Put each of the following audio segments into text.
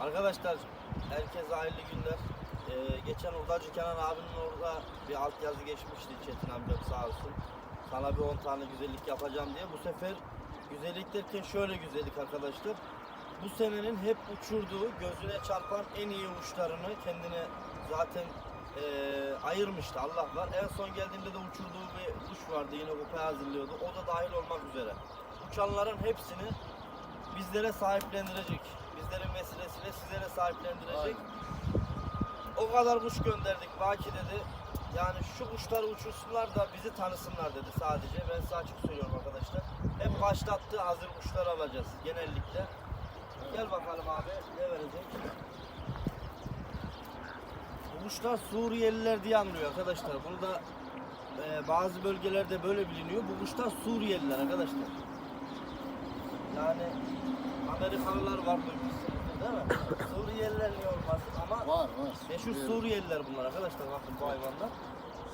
Arkadaşlar herkese hayırlı günler. Ee, geçen Udacı Kenan abinin orada bir altyazı geçmişti Çetin amcam sağ olsun. Sana bir 10 tane güzellik yapacağım diye. Bu sefer güzellik derken şöyle güzellik arkadaşlar. Bu senenin hep uçurduğu, gözüne çarpan en iyi uçlarını kendine zaten eee, ayırmıştı Allah var. En son geldiğinde de uçurduğu bir kuş vardı yine kupaya hazırlıyordu. O da dahil olmak üzere. Uçanların hepsini bizlere sahiplendirecek. Bizlerin vesilesiyle sizlere sahiplendirecek. O kadar kuş gönderdik Baki dedi. Yani şu kuşları uçursunlar da bizi tanısınlar dedi sadece. Ben size açık söylüyorum arkadaşlar. Hep başlattığı hazır kuşlar alacağız genellikle. Gel bakalım abi ne verecek? Bu kuşlar Suriyeliler diye anlıyor arkadaşlar. Bunu da e, bazı bölgelerde böyle biliniyor. Bu kuşlar Suriyeliler arkadaşlar. Yani Amerikalılar var duymuşsunuzdur değil mi? Suriyeliler niye olmasın ama Var var. meşhur Suriyeli. Suriyeliler bunlar arkadaşlar bakın bu hayvanlar.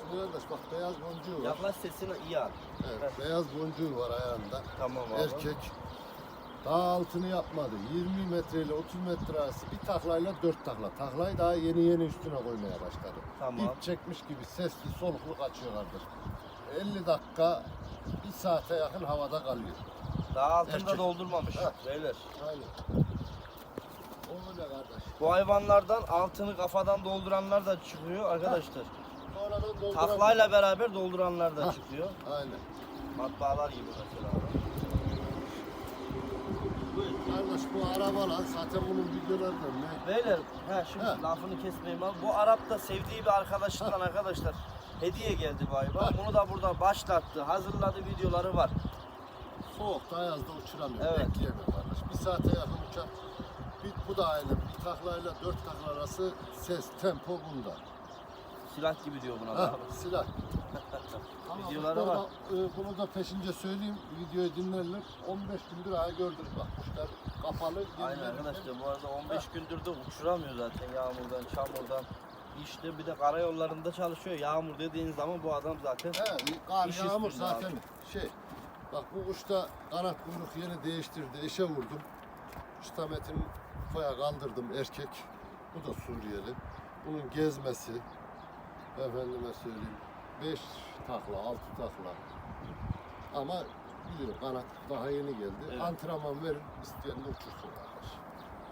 Şimdi kardeş bak beyaz boncuğu var. Yaklaş sesini iyi al. Evet, beyaz boncuğu var ayağında. Tamam abi. Erkek. Daha altını yapmadı. 20 metre ile 30 metre arası bir taklayla 4 takla. Taklayı daha yeni yeni üstüne koymaya başladı. Tamam. İp çekmiş gibi sesli soluklu kaçıyor kardeş. 50 dakika bir saate yakın havada kalıyor. Daha altında Erkek. doldurmamış Ha. beyler. Aynen. O öyle kardeş. Bu hayvanlardan altını kafadan dolduranlar da çıkıyor arkadaşlar. Sonradan dolduran- Taklayla beraber dolduranlar da Ha. çıkıyor. Aynen. Matbaalar gibi mesela. Kardeş bu arabalar zaten bunun videoları da ne? Beyler, he şimdi Ha. lafını kesmeyeyim abi. Bu Arap da sevdiği bir arkadaşından arkadaşlar hediye geldi bu hayvan. Bunu da burada başlattı, hazırladı videoları var. Soğukta ayazda uçuramıyor. Evet. Bekleyemiyor kardeş. Bir saate yakın uçar. Bir, bu da aynı. Bir taklayla dört takla arası ses, tempo bunda. Silah gibi diyor buna da Ha, abi. silah. Ama Videoları kuşlar var. da, e, bunu da peşince söyleyeyim. Videoyu dinlerler. 15 gündür aya gördük bak. Kuşlar kapalı. Aynen arkadaşlar bu arada 15 gündür de uçuramıyor zaten yağmurdan, çamurdan. İşte bir de karayollarında çalışıyor. Yağmur dediğin zaman bu adam zaten He, kar yağmur zaten şey. Bak bu kuşta kanat kuyruk yeni değiştirdi. Eşe vurdum. Usta Metin Foya kaldırdım erkek. Bu da Suriyeli. Bunun gezmesi. Efendime söyleyeyim. 5 takla, 6 takla. Ama biliyor kanat daha yeni geldi. Evet. Antrenman verin isteyen de uçursun kardeş.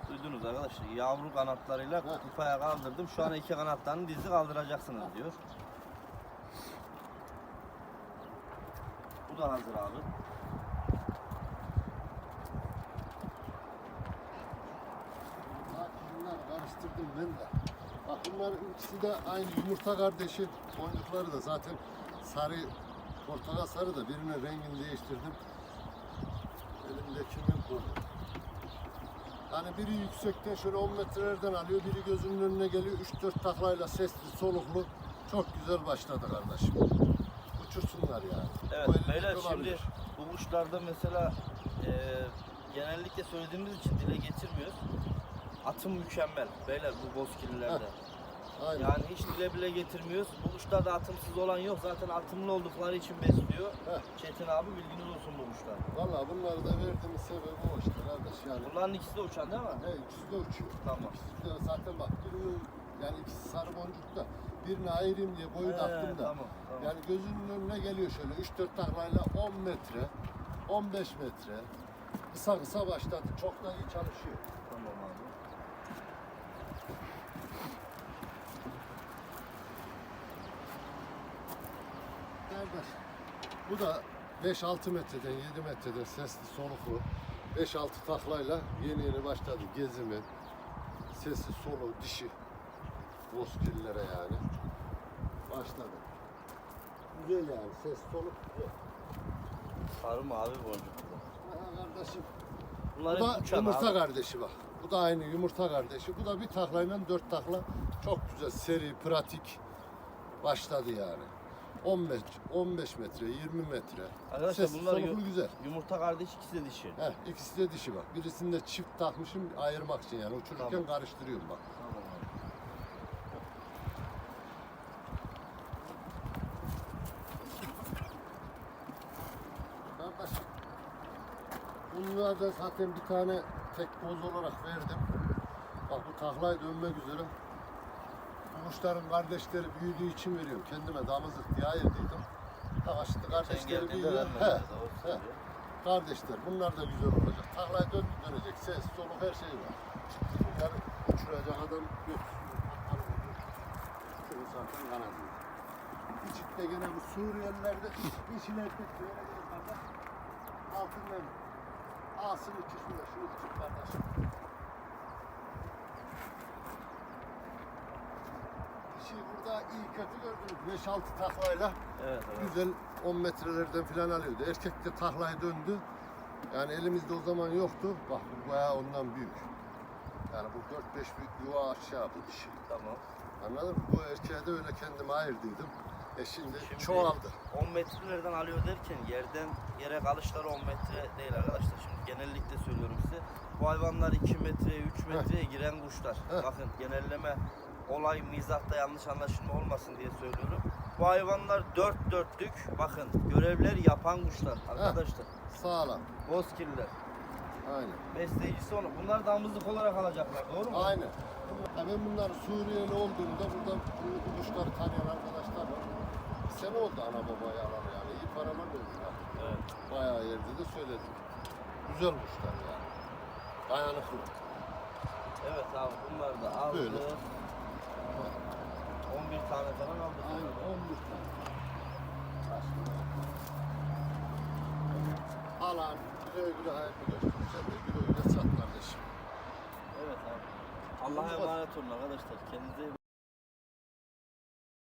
duydunuz arkadaşlar. Yavru kanatlarıyla kufaya kaldırdım. Şu an iki kanatlarını dizi kaldıracaksınız diyor. Da hazır abi. Bak bunlar karıştırdım ben de. Bak bunların ikisi de aynı yumurta kardeşi. Boncukları da zaten sarı, portakal sarı da birine rengini değiştirdim. Elimdekimin bu. Hani biri yüksekten şöyle 10 metrelerden alıyor, biri gözünün önüne geliyor. 3-4 taklayla sesli, soluklu. Çok güzel başladı kardeşim. Uçursunlar yani. Evet Bu beyler şimdi olabilir. bu kuşlarda mesela e, genellikle söylediğimiz için dile getirmiyoruz. Atım mükemmel beyler bu bozkirlilerde. Aynen. Yani hiç dile bile getirmiyoruz. Bu kuşlarda atımsız olan yok. Zaten atımlı oldukları için besliyor. Heh. Çetin abi bilginiz olsun bu kuşlar. Valla bunları da verdiğimiz sebebi o işte kardeş yani. Bunların ikisi de uçan değil mi? He, ikisi de uçuyor. Tamam. İkisi de zaten bak birinin yani ikisi sarı boncuk da birini ayırayım diye boyu He, taktım da. Tamam, tamam. Yani gözünün önüne geliyor şöyle 3-4 taklayla 10 metre, 15 metre. Kısa kısa başladı. Çok da iyi çalışıyor. Tamam abi. Kardeş. Bu da 5-6 metreden 7 metreden sesli soluklu 5-6 taklayla yeni yeni başladı gezimi. Sesi solu dişi bozkirlere yani. Başladı. Güzel yani ses soluk güzel. Sarı mavi boncuk. Ha, kardeşim. Bunlar Bu hep da uçan yumurta abi. kardeşi bak. Bu da aynı yumurta kardeşi. Bu da bir taklayla dört takla. Çok güzel, seri, pratik başladı yani. 15, 15 metre, 20 metre. Arkadaşlar Sesli, bunlar soluklu yu- güzel. Yumurta kardeş ikisi de dişi. Heh, ikisi de dişi bak. Birisinde çift takmışım ayırmak için yani. Uçururken Tamam. karıştırıyorum bak. Tamam abi. Kardeş, bunlar da zaten bir tane tek boz olarak verdim. taklaya dönmek üzere. Bu kuşların kardeşleri büyüdüğü için veriyorum. Kendime damızlık diye ayırdıydım. Ama şimdi kardeşleri büyüyor. He. Kardeşler bunlar da güzel olacak. Taklaya döndü dönecek. Ses, soluk her şey var. Bunları uçuracak adam yok. Şunu zaten kanadı. İçinde gene bu Suriyelilerde böyle değil kardeş. Altından alsın uçursun da şunu uçur kardeşim. Dişi burada iyi kötü gördünüz. 5-6 taklayla Evet, evet. güzel 10 metrelerden falan alıyordu. Erkek de taklaya döndü. Yani elimizde o zaman yoktu. Bak bu bayağı ondan büyük. Yani bu 4-5 büyük yuva aşağı bu dişi. Tamam. Anladın mı? Bu erkeğe de öyle kendime ayırdıydım. E şimdi, Şimdi- çoğaldı. 10 metrelerden alıyor derken yerden yere kalışları 10 metre değil arkadaşlar. Şimdi genellikle söylüyorum size. Bu hayvanlar 2 metreye 3 metreye giren kuşlar. Heh. Bakın genelleme olay mizahta yanlış anlaşılma olmasın diye söylüyorum. Bu hayvanlar dört dörtlük bakın görevleri yapan kuşlar arkadaşlar. Sağlam. Bozkirliler. Aynen. Besleyicisi onu. Bunlar damızlık olarak alacaklar doğru mu? Aynen. Ya ben bunlar Suriyeli olduğumda burada bu kuşları tanıyan arkadaşlar var. Sene oldu ana babaya alalı yani. İyi paralar verdiler. Evet. Bayağı yerde de söyledim. Güzel kuşlar yani. Dayanıklı. Evet abi bunlar da aldık. Böyle. 11 tane falan aldık. Aynen 11 tane. Alan güle güle hayatı göster. Sen de güle güle sat kardeşim. Evet abi. Allah'a emanet olun arkadaşlar. Kendinize iyi